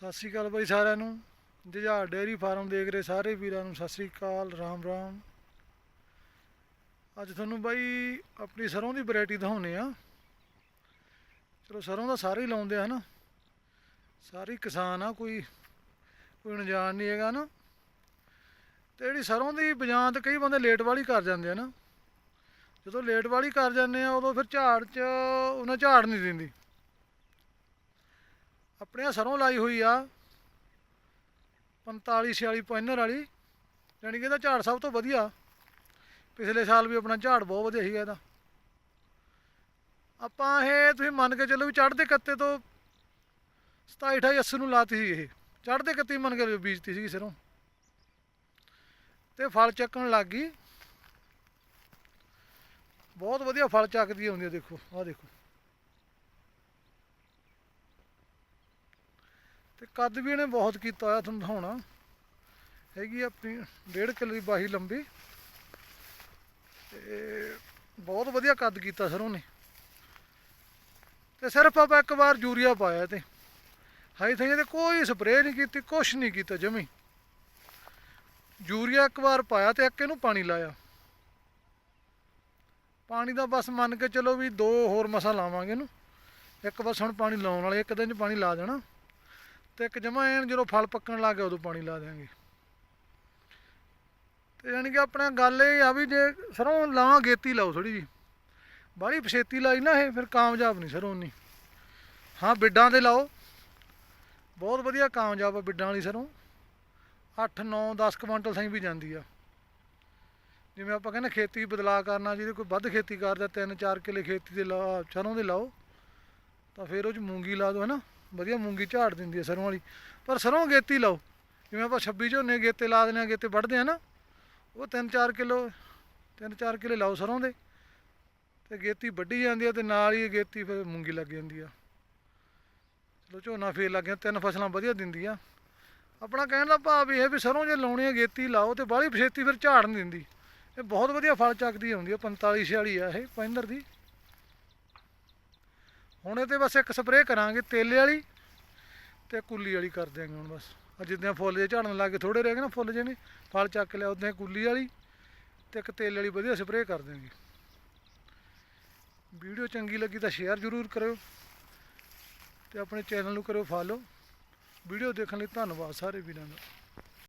ਸਤਿ ਸ਼੍ਰੀ ਅਕਾਲ ਬਾਈ ਸਾਰਿਆਂ ਨੂੰ। ਜੁਝਾਰ ਡੇਅਰੀ ਫਾਰਮ ਦੇਖ ਰਹੇ ਸਾਰੇ ਵੀਰਾਂ ਨੂੰ। ਸਤਿ ਸ਼੍ਰੀ ਅਕਾਲ, ਰਾਮ ਰਾਮ। ਅੱਜ ਤੁਹਾਨੂੰ ਬਾਈ ਆਪਣੀ ਸਰੋਂ ਦੀ ਵੈਰਾਈਟੀ ਦਿਖਾਉਨੇ ਆ ਚਲੋ ਸਰੋਂ ਦਾ ਸਾਰੇ ਹੀ ਲਾਉਂਦੇ ਆ ਹਨਾ ਸਾਰੇ ਕਿਸਾਨ ਆ, ਕੋਈ ਕੋਈ ਅਣਜਾਣ ਨਹੀਂ ਹੈਗਾ ਨਾ। ਤੇ ਜਿਹੜੀ ਸਰੋਂ ਦੀ ਬਜਾਂਤ ਕਈ ਬੰਦੇ ਲੇਟ ਵਾਲੀ ਕਰ ਜਾਂਦੇ ਆ ਨਾ। ਜਦੋਂ ਲੇਟ ਵਾਲੀ ਕਰ ਜਾਂਦੇ ਆ, ਉਦੋਂ ਫਿਰ ਝਾੜ 'ਚ, ਉਹਨਾਂ ਝਾੜ ਨਹੀਂ ਦਿੰਦੀ। ਆਪਣੇ ਆਹ ਸਰੋਂ ਲਾਈ ਹੋਈ ਆ। 45 46 ਪੁਆਇੰਟਰ ਵਾਲੀ ਯਾਨੀ ਕਿ ਇਹਦਾ ਝਾੜ ਸਭ ਤੋਂ ਵਧੀਆ। ਪਿਛਲੇ ਸਾਲ ਵੀ ਆਪਣਾ ਝਾੜ ਬਹੁਤ ਵਧੀਆ ਸੀਗਾ ਇਹਦਾ। ਆਪਾਂ ਇਹ ਤੁਸੀਂ ਮੰਨ ਕੇ ਚੱਲੋ ਵੀ ਚੜ੍ਹਦੇ ਕੱਤੇ ਤੋਂ 27 28 80 ਨੂੰ ਲਾਤੀ ਸੀ ਇਹ। ਚੜ੍ਹਦੇ ਕੱਤੇ ਮੰਨ ਕੇ ਬੀਜਤੀ ਸੀਗੀ ਸਰੋਂ। ਤੇ ਫਲ ਚੱਕਣ ਲੱਗ ਗਈ। ਬਹੁਤ ਵਧੀਆ ਫਲ ਚੱਕਦੀ ਆਉਂਦੀ ਆ ਦੇਖੋ, ਆਹ ਦੇਖੋ। ਤੇ ਕੱਦ ਵੀ ਇਹਨੇ ਬਹੁਤ ਕੀਤਾ ਹੋਇਆ ਤੁਹਾਨੂੰ ਦਿਖਾਉਣਾ ਹੈਗੀ ਆ ਆਪਣੀ ਡੇਢ ਕਿਲੋ ਦੀ ਬਾਹੀ ਲੰਬੀ। ਤੇ ਬਹੁਤ ਵਧੀਆ ਕੱਦ ਕੀਤਾ ਸਰ ਉਹਨੇ। ਤੇ ਸਿਰਫ ਆਪਾਂ ਇੱਕ ਵਾਰ ਯੂਰੀਆ ਪਾਇਆ ਤੇ। ਹਾਈ ਥਾਈ ਤੇ ਕੋਈ ਸਪਰੇਅ ਨਹੀਂ ਕੀਤੀ, ਕੁਛ ਨਹੀਂ ਕੀਤਾ ਜਮੀ। ਯੂਰੀਆ ਇੱਕ ਵਾਰ ਪਾਇਆ ਤੇ ਇੱਕ ਇਹਨੂੰ ਪਾਣੀ ਲਾਇਆ। ਪਾਣੀ ਦਾ ਬਸ ਮੰਨ ਕੇ ਚਲੋ ਵੀ ਦੋ ਹੋਰ ਮਸਾ ਲਾਵਾਂਗੇ ਇਹਨੂੰ। ਇੱਕ ਬਸ ਹੁਣ ਪਾਣੀ ਲਾਉਣ ਵਾਲੇ, ਇੱਕ ਦਿਨ ਚ ਪਾਣੀ ਲਾ ਦੇਣਾ। ਤੇ ਇੱਕ ਜਮਾ ਐਨ ਜਦੋਂ ਫਲ ਪੱਕਣ ਲੱਗ ਗਿਆ, ਉਦੋਂ ਪਾਣੀ ਲਾ ਦਿਆਂਗੇ। ਤੇ ਯਾਨੀ ਕਿ ਆਪਣਾ ਗੱਲ ਇਹ ਆ ਵੀ ਜੇ ਸਰੋਂ ਲਾਵਾਂ, ਗੇਤੀ ਲਾਓ ਥੋੜੀ ਜੀ। ਬਾਹਲੀ ਪਛੇਤੀ ਲਾਈ ਨਾ ਇਹ, ਫਿਰ ਕਾਮਯਾਬ ਨਹੀਂ ਸਰੋਂ ਨਹੀਂ ਹਾਂ, ਬਿੱਡਾਂ ਤੇ ਲਾਓ। ਬਹੁਤ ਵਧੀਆ ਕਾਮਯਾਬ ਆ ਬਿੱਡਾਂ ਵਾਲੀ ਸਰੋਂ। 8 9 10 ਕੁਇੰਟਲ ਸਾਈ ਵੀ ਜਾਂਦੀ ਆ। ਜਿਵੇਂ ਆਪਾਂ ਕਹਿੰਦੇ ਖੇਤੀ ਬਦਲਾ ਕਰਨਾ, ਜਿਹਦੇ ਕੋਈ ਵੱਧ ਖੇਤੀ ਕਰਦਾ 3-4 ਕਿੱਲੇ ਖੇਤੀ ਦੇ ਲਾ, ਸਰੋਂ ਦੇ ਲਾਓ, ਤਾਂ ਫਿਰ ਉਹ ਚ ਮੂੰਗੀ ਲਾ ਦਿਓ ਨਾ? ਵਧੀਆ ਮੂੰਗੀ ਝਾੜ ਦਿੰਦੀ ਹੈ ਸਰੋਂ ਵਾਲੀ। ਪਰ ਸਰੋਂ ਗੇਤੀ ਲਾਓ। ਜਿਵੇਂ ਆਪਾਂ 26 ਝੋਨੇ ਗੇਤੇ ਲਾ ਦਿੰਦੇ ਆ ਗੇਤੇ ਵੱਢਦੇ ਆ ਨਾ, ਉਹ 3-4 ਕਿਲੋ 3-4 ਕਿਲੇ ਲਾਓ ਸਰੋਂ ਦੇ। ਤੇ ਗੇਤੀ ਵੱਢੀ ਜਾਂਦੀ ਆ ਤੇ ਨਾਲ ਹੀ ਇਹ ਗੇਤੀ ਫਿਰ ਮੂੰਗੀ ਲੱਗ ਜਾਂਦੀ ਆ। ਚਲੋ ਝੋਨਾ ਫੇਰ ਲੱਗ ਗਿਆ, ਤਿੰਨ ਫਸਲਾਂ ਵਧੀਆ ਦਿੰਦੀ ਆ ਆਪਣਾ ਕਹਿਣ ਦਾ ਭਾਵ ਇਹ ਹੈ ਵੀ ਸਰੋਂ ਜੇ ਲਾਉਣੀ ਆ ਗੇਤੀ ਲਾਓ ਤੇ ਬਾਹਲੀ ਪਛੇਤੀ ਫਿਰ ਝਾੜ ਨਹੀਂ ਦਿੰਦੀ। ਇਹ ਬਹੁਤ ਵਧੀਆ ਫਲ ਚੱਕਦੀ ਆਉਂਦੀ ਆ 45 46 ਆ ਇਹ ਪੈਂਦਰ ਦੀ। ਹੁਣ ਇਹ ਤੇ ਬਸ ਇੱਕ ਸਪਰੇਅ ਕਰਾਂਗੇ ਤੇਲੇ ਵਾਲੀ ਤੇ ਕੁੱਲੀ ਵਾਲੀ ਕਰ ਦਿਆਂਗੇ ਹੁਣ ਬਸ। ਆ ਜਿੱਦਾਂ ਫੁੱਲ ਜੇ ਝੜਨ ਲੱਗੇ ਥੋੜੇ ਰਹਿ ਗਏ ਨਾ ਫੁੱਲ ਜੇ ਨੇ ਫਲ ਚੱਕ ਲਿਆ, ਉਦਾਂ ਕੁੱਲੀ ਵਾਲੀ ਤੇ ਇੱਕ ਤੇਲ ਵਾਲੀ ਵਧੀਆ ਸਪਰੇਅ ਕਰ ਦਿਆਂਗੇ। ਵੀਡੀਓ ਚੰਗੀ ਲੱਗੀ ਤਾਂ ਸ਼ੇਅਰ ਜ਼ਰੂਰ ਕਰਿਓ ਤੇ ਆਪਣੇ ਚੈਨਲ ਨੂੰ ਕਰਿਓ ਫਾਲੋ ਵੀਡੀਓ ਦੇਖਣ ਲਈ ਧੰਨਵਾਦ ਸਾਰੇ ਵੀਰਾਂ ਦਾ।